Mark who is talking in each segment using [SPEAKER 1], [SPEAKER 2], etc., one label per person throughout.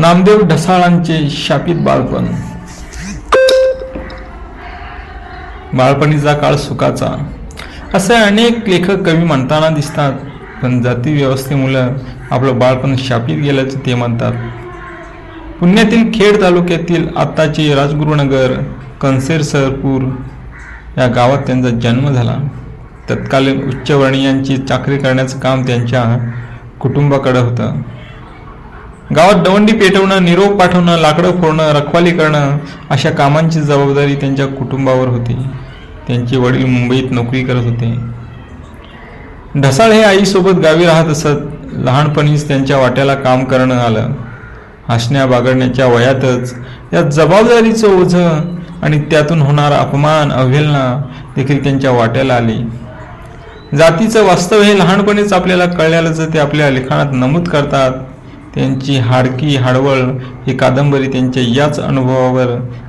[SPEAKER 1] नामदेव ढसाळांचे शापित बाळपण बाळपणीचा काळ सुखाचा. असे अनेक लेखक कवी म्हणताना दिसतात पण जाती व्यवस्थेमुळे आपलं बाळपण शापित गेल्याचं ते म्हणतात. पुण्यातील खेड तालुक्यातील आत्ताचे राजगुरुनगर कनसेर सरपूर या गावात त्यांचा जन्म झाला. तत्कालीन उच्चवर्णीयांची चाकरी करण्याचं काम त्यांच्या कुटुंबाकडे होतं. गावात दवंडी पेटवणं निरोप पाठवणं लाकडं फोडणं रखवाली करणं अशा कामांची जबाबदारी त्यांच्या कुटुंबावर होती. त्यांचे वडील मुंबईत नोकरी करत होते. ढसाळ हे आईसोबत गावी राहत असत लहानपणीच त्यांच्या वाट्याला काम करणं आलं. हसण्या बागडण्याच्या वयातच या जबाबदारीचं ओझं आणि त्यातून होणारा अपमान अवहेलना देखील त्यांच्या वाट्याला आली. जातीचं वास्तव हे लहानपणीच आपल्याला कळल्याचं ते आपल्या लिखाणात नमूद करतात. त्यांची हाडकी हाडवळ ही कादंबरी त्यांच्या याच अनुभवावर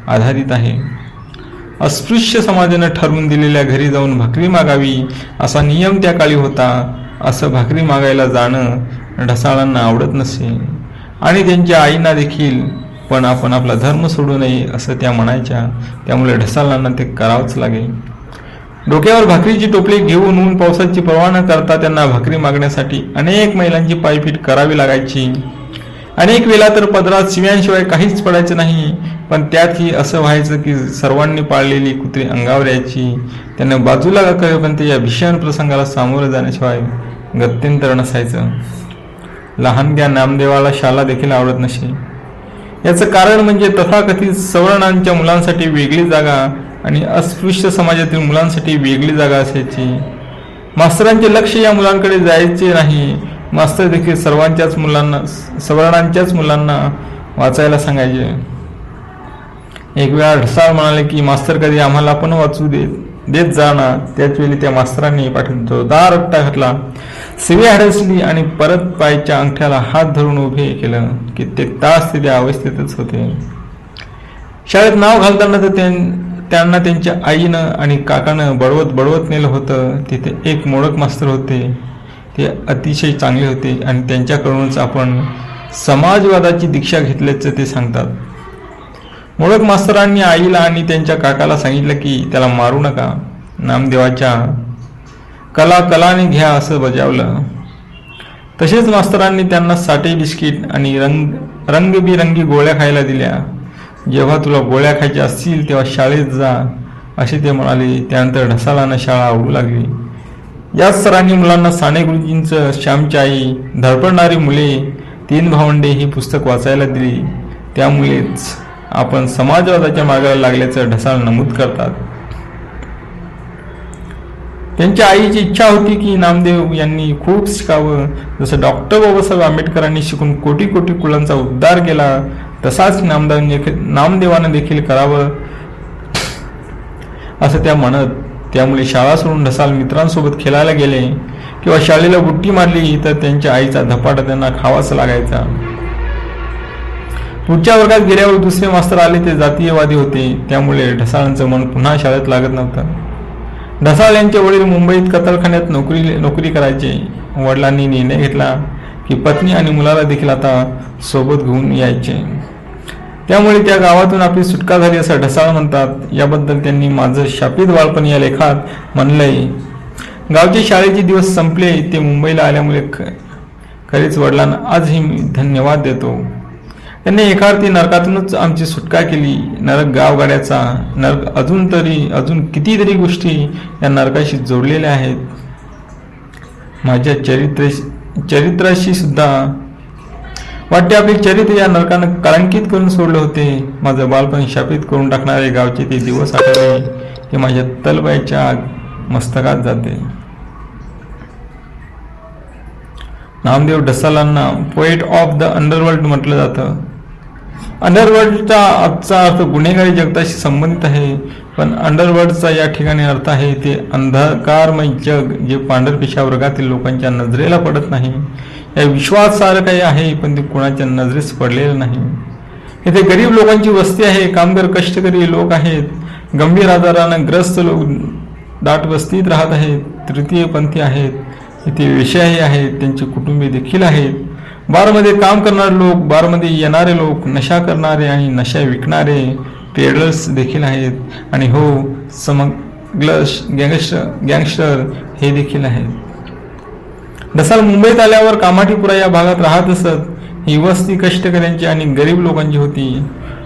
[SPEAKER 1] आधारित आहे. अस्पृश्य समाजानं ठरवून दिलेल्या घरी जाऊन भाकरी मागावी असा नियम त्या काळी होता असं भाकरी मागायला जाणं ढसाळांना आवडत नसे. आणि त्यांच्या आईना देखील पण आपण आपला धर्म सोडू नये असं त्या म्हणायच्या. त्यामुळे ढसाळांना ते करावंच लागेल डोक्यावर भाकरीची टोपली घेऊन ऊन पावसाची पर्वा न करता त्यांना भाकरी मागण्यासाठी अनेक महिलांची पायपीट करावी लागायची. अनेक वेळा तर पदरात शिव्यांशिवाय काहीच पडायचं नाही पण त्यातही असं व्हायचं की सर्वांनी पाळलेली कुत्री अंगावर यायची. त्यांना बाजूला कळवे पण ते या भीषण प्रसंगाला सामोरं जाण्याशिवाय गत्यंतर नसायचं लहानग्या नामदेवाला शाला देखील आवडत नसे. याचं कारण म्हणजे तथाकथित सवर्णांच्या मुलांसाठी वेगळी जागा आणि अस्पृश्य समाजातील मुलांसाठी वेगळी जागा असायची. मास्तरांचे लक्ष या मुलांकडे जायचे नाही. मास्तर देखील सर्वांच्याच मुलांना सवर्णांच्याच मुलांना वाचायला सांगायचे. एक वेळा ढसाळ म्हणाले की मास्तर कधी आम्हाला पण वाचू देत देत जा ना. त्याच वेळी त्या मास्तरांनी पाठवून जोरदार रट्टा घातला सिवी हडसली आणि परत पायच्या अंगठ्याला हात धरून उभे केलं कित्येक तास ते त्या अवस्थेतच होते. शाळेत नाव घालताना तर त्यां- त्यांना त्यांच्या आईनं आणि काकानं बडवत बडवत नेलं होतं. तिथे एक मोडक मास्तर होते. ते अतिशय चांगले होते आणि त्यांच्याकडूनच आपण समाजवादाची दीक्षा घेतल्याचं ते सांगतात. मोडक मास्तरांनी आईला आणि त्यांच्या काकाला सांगितलं की त्याला मारू नका. नामदेवाच्या कला कलाने घ्या असं बजावलं. तसेच मास्तरांनी त्यांना साठे बिस्किट आणि रंग रंगबिरंगी गोळ्या खायला दिल्या. जेव्हा तुला गोळ्या खायच्या असतील तेव्हा शाळेत जा असे ते म्हणाले. त्यानंतर ढसालानं शाळा आवडू लागली. याच सरांनी मुलांना साने गुरुजींचं श्यामची आई धडपडणारी मुले तीन भावंडे ही पुस्तक वाचायला दिली. त्यामुळेच आपण समाजवादाच्या मागायला लागल्याचं ढसाळ नमूद करतात. त्यांच्या आईची इच्छा होती की नामदेव यांनी खूप शिकावं. जसं डॉक्टर बाबासाहेब आंबेडकरांनी शिकून कोटी कोटी कुलांचा उद्धार केला तसाच नामदेव नामदेवानं देखील करावं असं त्या म्हणत त्यामुळे शाळा सोडून ढसाल मित्रांसोबत खेळायला गेले किंवा शाळेला बुट्टी मारली तर त्यांच्या आईचा धपाटा त्यांना खावाच लागायचा. पुढच्या वर्गात गेल्यावर दुसरे मास्तर आले ते जातीयवादी होते. त्यामुळे ढसाळांचं मन पुन्हा शाळेत लागत नव्हतं. ढसाळ यांचे वडील मुंबईत कतलखान्यात नोकरी नोकरी करायचे. वडिलांनी निर्णय घेतला की पत्नी आणि मुलाला देखील आता सोबत घेऊन यायचे. त्यामुळे त्या गावातून आपली सुटका झाली असं ढसाळ म्हणतात. याबद्दल त्यांनी माझं शापित बाळपण या लेखात म्हणलंय. गावचे शाळेचे दिवस संपले ते मुंबईला आल्यामुळे ख- खरेच वडिलांना आजही मी धन्यवाद देतो. त्यांनी एकार्थी नरकातूनच आमची सुटका केली. नरक गावगाड्याचा नरक अजून तरी अजून कितीतरी गोष्टी या नरकाशी जोडलेल्या आहेत. माझ्या चरित्र चरित्राशी सुद्धा वाटते आपले चरित्र या नरकानं कलंकित करून सोडले होते. माझं बालपण शापित करून टाकणारे गावचे ते दिवस आठवले ते माझ्या तलबाईच्या मस्तकात जाते. नामदेव ढसालांना पोएट ऑफ द अंडरवर्ल्ड म्हटलं जातं. अंडरवर्ल्डचा आजचा अर्थ गुन्हेगारी जगताशी संबंधित आहे. पण अंडरवर्ल्डचा या ठिकाणी अर्थ आहे ते अंधकारमय जग जे पांढरपेशा वर्गातील लोकांच्या नजरेला पडत नाही. या विश्वास सारं काही आहे पण ते कोणाच्या नजरेस पडलेलं नाही. इथे गरीब लोकांची वस्ती आहे कामगार कष्टकरी लोक आहेत. गंभीर आजारानं ग्रस्त लोक दाट वस्तीत राहत आहेत तृतीयपंथी आहेत. इथे विषयही आहेत त्यांचे कुटुंबे देखील आहेत. बारमध्ये काम करणारे लोक बारमध्ये येणारे लोक नशा करणारे आणि नशा विकणारे ट्रेडर्स देखील आहेत. आणि हो समग्लश गँगस्टर गँगस्टर हे देखील आहेत. दसाल मुंबईत आल्यावर कामाठीपुरा या भागात राहत असत ही वस्ती कष्टकऱ्यांची आणि गरीब लोकांची होती.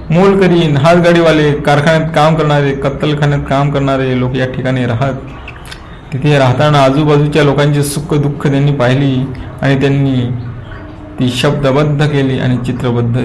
[SPEAKER 1] मोलकरीन हातगाडीवाले कारखान्यात काम करणारे कत्तलखान्यात काम करणारे लोक या ठिकाणी राहत. तिथे राहताना आजूबाजूच्या लोकांची सुख दुःख त्यांनी पाहिली आणि त्यांनी ती शब्दबद्ध केली आणि चित्रबद्ध